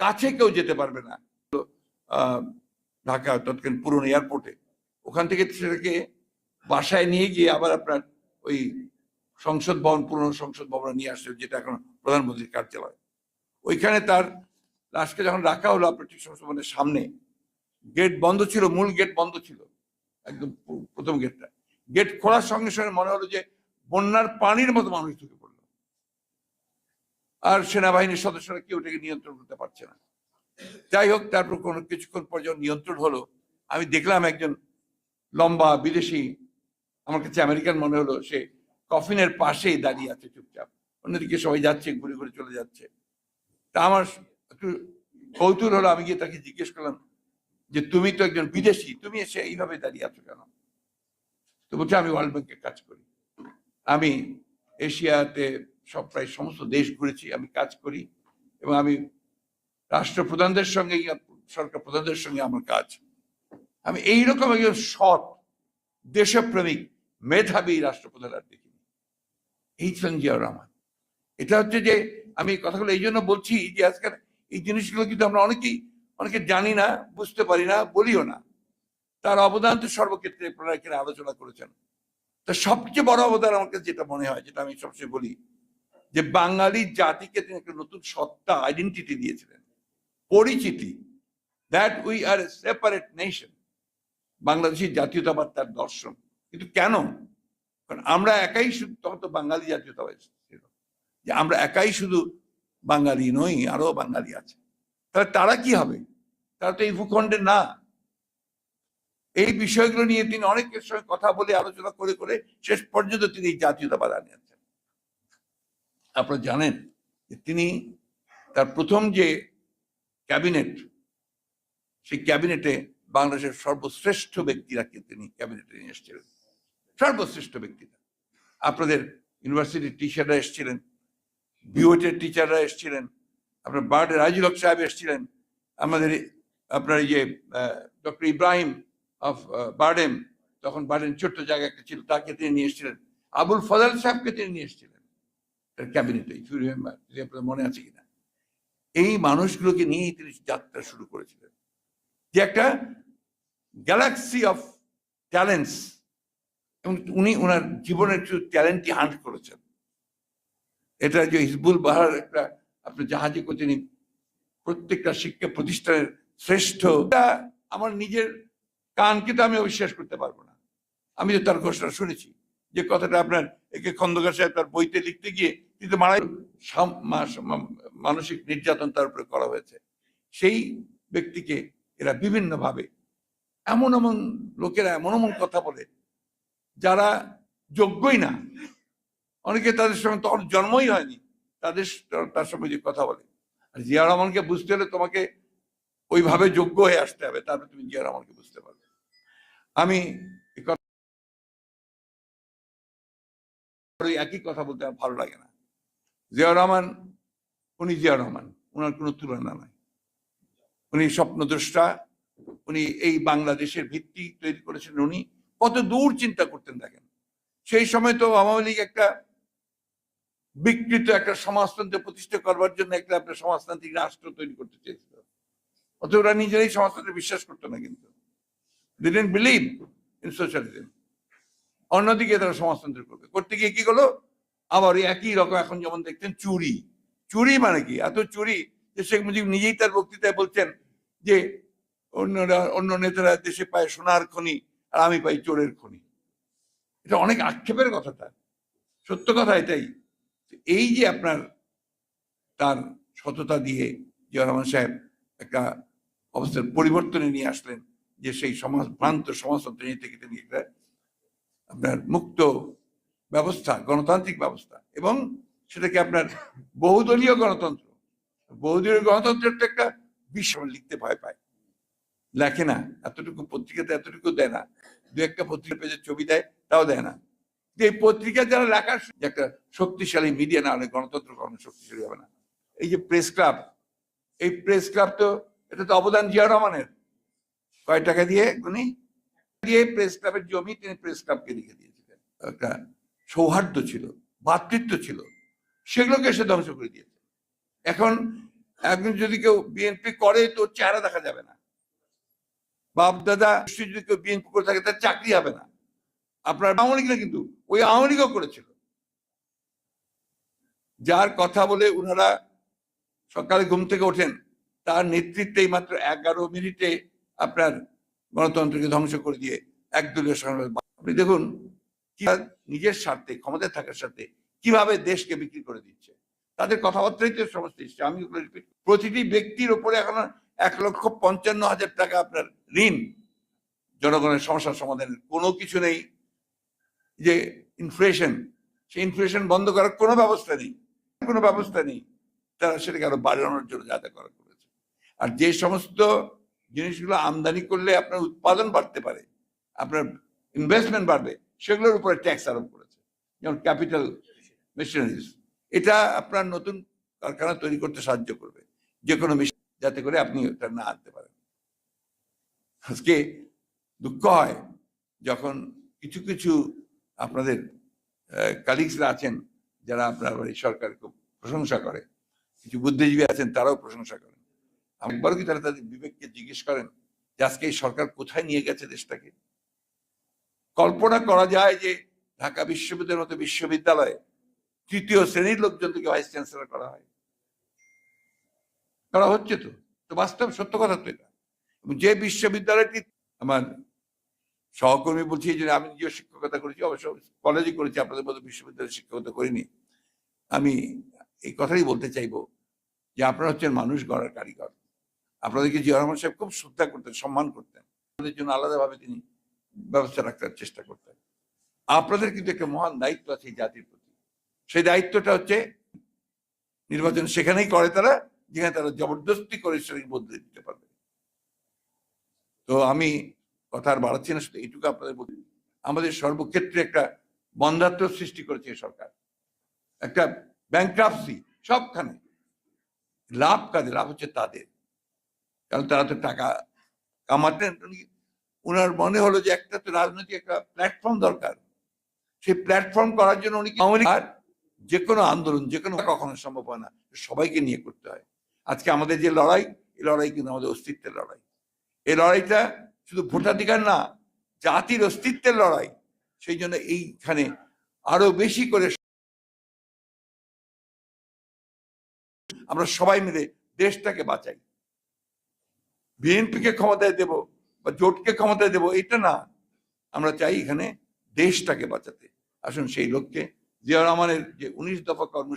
কাছে কেউ যেতে পারবে না। ঢাকা তৎকালীন পুরনো এয়ারপোর্টে। ওখান থেকে সেটাকে বাসায় নিয়ে গিয়ে আবার আপনার ওই সংসদ ভবন, পুরনো সংসদ ভবনে নিয়ে আসছে যেটা এখন প্রধানমন্ত্রীর কার্যালয়। ওইখানে তার লাশকে যখন রাখা হলো আপনার ঠিক সংসদ ভবনের সামনে, গেট বন্ধ ছিল, মূল গেট বন্ধ ছিল, একদম প্রথম গেটটা। গেট খোলার সঙ্গে সঙ্গে মনে হলো যে বন্যার পানির মতো মানুষ ঢুকে আর সেনাবাহিনীর সদস্যরা কেউ এটাকে নিয়ন্ত্রণ করতে পারছে না। যাই হোক, তারপর কোনো কিছুক্ষণ পর যখন নিয়ন্ত্রণ হলো, আমি দেখলাম একজন লম্বা বিদেশি, আমার কাছে আমেরিকান মনে হলো, সে কফিনের পাশেই দাঁড়িয়ে আছে চুপচাপ। অন্যদিকে সবাই যাচ্ছে, ঘুরে ঘুরে চলে যাচ্ছে। তা আমার একটু কৌতূহল হলো, আমি গিয়ে তাকে জিজ্ঞেস করলাম যে, তুমি তো একজন বিদেশি, তুমি এসে এইভাবে দাঁড়িয়ে আছো কেন? তো বলছে, আমি ওয়ার্ল্ড ব্যাংকে কাজ করি। আমি এশিয়াতে সব প্রায় সমস্ত দেশ ঘুরেছি, আমি কাজ করি এবং আমি রাষ্ট্রপ্রধানদের সঙ্গে সরকার প্রধানদের সঙ্গে আমার কাজ। আমি এইরকম একজন সৎ দেশপ্রেমিক, মেধাবী রাষ্ট্রপ্রধান আর দেখিনি। এই ছিলেন জিয়াউর রহমান। এটা হচ্ছে যে, আমি কথাগুলো এই জন্য বলছি যে, আজকাল এই জিনিসগুলো কিন্তু আমরা অনেকেই, অনেকে জানি না, বুঝতে পারি না, বলিও না। তার অবদান তো সর্বক্ষেত্রে আপনারা এখানে আলোচনা করেছেন। তা সবচেয়ে বড় অবদান আমার কাছে যেটা মনে হয়, যেটা আমি সবচেয়ে বলি যে বাঙালি জাতিকে তিনি একটা নতুন সত্তা আইডেন্টিটি দিয়েছিলেন। পরিচিতি। That we are separate nation বাংলাদেশের জাতীয়তাবাদ তার দর্শন। কিন্তু কেন? কারণ আমরা একাই শুধু, তখন তো বাঙালি জাতীয়তাবাদ ছিল। যে আমরা একাই শুধু বাঙালি নই, আরও বাঙালি আছে। তাহলে তারা কি হবে? তারা তো এই ভূখণ্ডে না। এই বিষয়গুলো নিয়ে তিনি অনেকের সঙ্গে কথা বলে আলোচনা করে করে শেষ পর্যন্ত তিনি এই জাতীয়তাবাদ আনিয়েছেন। আপনারা জানেন যে তিনি তার প্রথম যে ক্যাবিনেট, সেই ক্যাবিনেটে বাংলাদেশের সর্বশ্রেষ্ঠ ব্যক্তিরাকে তিনি ক্যাবিনেটে নিয়ে এসেছিলেন। সর্বশ্রেষ্ঠ ব্যক্তিরা। আপনাদের ইউনিভার্সিটির টিচাররা এসেছিলেন বিওটের টিচাররা এসেছিলেন, আপনার বার্ড রাজিল হক সাহেব এসেছিলেন, আমাদের আপনার যে ডক্টর ইব্রাহিম অফ বার্ডেম, তখন বার্ডেন ছোট্ট জায়গা ছিল, তাকে তিনি নিয়ে এসেছিলেন। আবুল ফজল সাহেবকে তিনি নিয়ে এসেছিলেন। তার ক্যাবিনেটে ইফ ইউ রিমেম্বার যদি আপনার মনে আছে কিনা। এই মানুষগুলোকে নিয়েই তিনি যাত্রা শুরু করেছিলেন। যে একটা গ্যালাক্সি অফ ট্যালেন্টস এবং উনি ওনার জীবনের কিছু ট্যালেন্টই হান্ট করেছেন। এটা যে হিজবুল বাহার একটা, আপনি জাহাজে করে তিনি প্রত্যেকটা শিক্ষা প্রতিষ্ঠানের শ্রেষ্ঠ আমার নিজের কানকে তো আমি অবিশ্বাস করতে পারব না। আমি তো তার ঘোষণা শুনেছি, যে কথাটা আপনার একে খন্দকার সাহেব তার বইতে লিখতে গিয়ে কিন্তু মারা সাম- মা- মা- মানসিক নির্যাতন তার উপরে করা হয়েছে। সেই ব্যক্তিকে এরা বিভিন্ন ভাবে এমন এমন লোকেরা এমন এমন কথা বলে, যারা যোগ্যই না। অনেকে তাদের সঙ্গে তখন জন্মই হয়নি, তাদের তার সঙ্গে যে কথা বলে। আর জিয়া রহমানকে বুঝতে হলে তোমাকে ওইভাবে যোগ্য হয়ে আসতে হবে, তারপরে তুমি জিয়া রহমানকে বুঝতে পারবে। আমি একই কথা বলতে ভালো লাগে না। জিয়া রহমান, উনি জিয়া রহমান ওনার কোনো তুলনা নাই। উনি স্বপ্নদ্রষ্টা, উনি এই বাংলাদেশের ভিত্তি তৈরি করেছেন উনি। কত দূর চিন্তা করতেন দেখেন। সেই সময় তো আওয়ামী লীগ একটা বিকৃত একটা সমাজতন্ত্র প্রতিষ্ঠা করবার জন্য একটা আপনার সমাজতান্ত্রিক রাষ্ট্র তৈরি করতে চেয়েছিল। অত ওরা নিজেরাই সমাজতন্ত্রে বিশ্বাস করতো না কিন্তু। বিলিভ ইন সোশ্যালিজম অন্যদিকে তারা সমাজতন্ত্র করবে। করতে গিয়ে কি করল? আবার ওই একই রকম এখন যেমন দেখছেন চুরি। চুরি মানে কি? এত চুরি যে শেখ মুজিব নিজেই তার বক্তৃতায় বলছেন যে অন্যরা, অন্য নেতারা দেশে পায় সোনার খনি আর আমি পাই চোরের খনি। এটা অনেক আক্ষেপের কথা তার। সত্য কথা এটাই। এই যে আপনার তার সততা দিয়ে জিয়া সাহেব একটা অবস্থার পরিবর্তনে নিয়ে আসলেন, যে সেই সমাজ ভ্রান্ত সমাজতন্ত্র নিয়ে থেকে তিনি একটা আপনার মুক্ত ব্যবস্থা, গণতান্ত্রিক ব্যবস্থা এবং সেটাকে আপনার বহুদলীয় গণতন্ত্র। বহুদলীয় গণতন্ত্রের তো একটা বিষয় লিখতে ভয় পায় লেখে না, এতটুকু পত্রিকাতে এতটুকু দেয় না। দু একটা পত্রিকা পেজে ছবি দেয়, তাও দেয় না। এই পত্রিকা যারা লেখার একটা শক্তিশালী মিডিয়া না হলে গণতন্ত্র কখনো শক্তিশালী হবে না। এই যে প্রেস ক্লাব এই প্রেস ক্লাব তো, এটা তো অবদান জিয়া রহমানের। কয় টাকা দিয়ে উনি? দিয়ে প্রেস ক্লাবের জমি তিনি প্রেস ক্লাবকে লিখে দিয়েছিলেন। একটা সৌহার্দ্য ছিল ভ্রাতৃত্ব ছিল, সেগুলোকে সে ধ্বংস করে দিয়েছে। এখন একজন যদি কেউ বিএনপি করে, তো চেহারা দেখা যাবে না। বাপ, দাদা যদি কেউ বিএনপি করে থাকে, তার চাকরি হবে না। আপনার আওয়ামী লীগ না কিন্তু, ওই আওয়ামী লীগও করেছিল। যার কথা বলে উনারা সকালে ঘুম থেকে ওঠেন, তার নেতৃত্বেই মাত্র এগারো মিনিটে আপনার গণতন্ত্রকে ধ্বংস করে দিয়ে একদলীয় সংসদ আপনি দেখুন নিজের স্বার্থে, ক্ষমতায় থাকার সাথে কীভাবে দেশকে বিক্রি করে দিচ্ছে? তাদের কথাবার্তাই তো সমস্ত এসছে। আমি প্রতিটি ব্যক্তির উপরে এখন এক লক্ষ পঞ্চান্ন হাজার টাকা আপনার ঋণ। জনগণের সমস্যার সমাধানের কোনো কিছু নেই। যে ইনফ্লেশন সেই ইনফ্লেশন বন্ধ করার কোনো ব্যবস্থা নেই। কোনো ব্যবস্থা নেই। তারা সেটাকে আরও বাড়ানোর জন্য যা যা করা করেছে। আর যে সমস্ত জিনিসগুলো আমদানি করলে আপনার উৎপাদন বাড়তে পারে, আপনার ইনভেস্টমেন্ট বাড়বে সেগুলোর উপরে ট্যাক্স আরোপ করেছে। যেমন ক্যাপিটাল মেশিনারিজ এটা আপনার নতুন কারখানা তৈরি করতে সাহায্য করবে। যে কোনো মেশিন যাতে করে আপনি ওটা না আনতে পারেন। আজকে দুঃখ হয় যখন কিছু কিছু আপনাদের কালিগসরা আছেন যারা আপনার এই সরকার খুব প্রশংসা করে। কিছু বুদ্ধিজীবী আছেন তারাও প্রশংসা করেন। একবার কি তারা তাদের বিবেককে জিজ্ঞেস করেন যে আজকে এই সরকার কোথায় নিয়ে গেছে দেশটাকে? কল্পনা করা যায় যে ঢাকা বিশ্ববিদ্যালয়ের মতো বিশ্ববিদ্যালয়ে তৃতীয় শ্রেণির লোকজন থেকে ভাইস চ্যান্সেলর করা হয়। করা হচ্ছে তো। তো বাস্তব সত্য কথা তো এটা। যে বিশ্ববিদ্যালয়টি আমার সহকর্মী বলছি যে আমি নিজেও শিক্ষকতা করেছি, অবশ্য কলেজে করেছি, আপনাদের মতো বিশ্ববিদ্যালয়ে শিক্ষকতা করিনি। আমি এই কথাই বলতে চাইব যে আপনারা হচ্ছেন মানুষ গড়ার কারিগর। আপনাদেরকে জিয়া রহমান সাহেব খুব শ্রদ্ধা করতেন, সম্মান করতেন। আপনাদের জন্য আলাদাভাবে তিনি ব্যবস্থা রাখার চেষ্টা করতেন আপনাদের কিন্তু একটা মহান দায়িত্ব আছে জাতির প্রতি। সেই দায়িত্বটা হচ্ছে নির্বাচন সেখানেই করে তারা, যেখানে তারা জবরদস্তি করে সেটাকে বদলে দিতে পারবে। তো আমি কথা আর বাড়াচ্ছি না, শুধু এইটুকু আপনাদের বলি আমাদের সর্বক্ষেত্রে একটা বন্ধাত্ম সৃষ্টি করেছে সরকার। একটা ব্যাংক্রাপসি সবখানে। লাভ কাজে লাভ হচ্ছে তাদের। কারণ তারা তো টাকা কামাতেন ওনার মনে হলো যে একটা তো রাজনৈতিক একটা প্ল্যাটফর্ম দরকার। সেই প্ল্যাটফর্ম করার জন্য উনি আর যে কোনো আন্দোলন যে কোনো কখনো সম্ভব হয় না। সবাইকে নিয়ে করতে হয়। আজকে আমাদের যে লড়াই এই লড়াই কিন্তু আমাদের অস্তিত্বের লড়াই। এই লড়াইটা শুধু ভোটাধিকার না জাতির অস্তিত্বের লড়াই। সেই জন্য এইখানে আরও বেশি করে আমরা সবাই মিলে দেশটাকে বাঁচাই। বিএনপিকে ক্ষমতায় দেব। বা জোটকে ক্ষমতায় দেব, এটা না। আমরা চাই এখানে দেশটাকে বাঁচাতে। আসুন সেই লোককে জিয়া রহমানের যে উনিশ দফা কর্মসূচি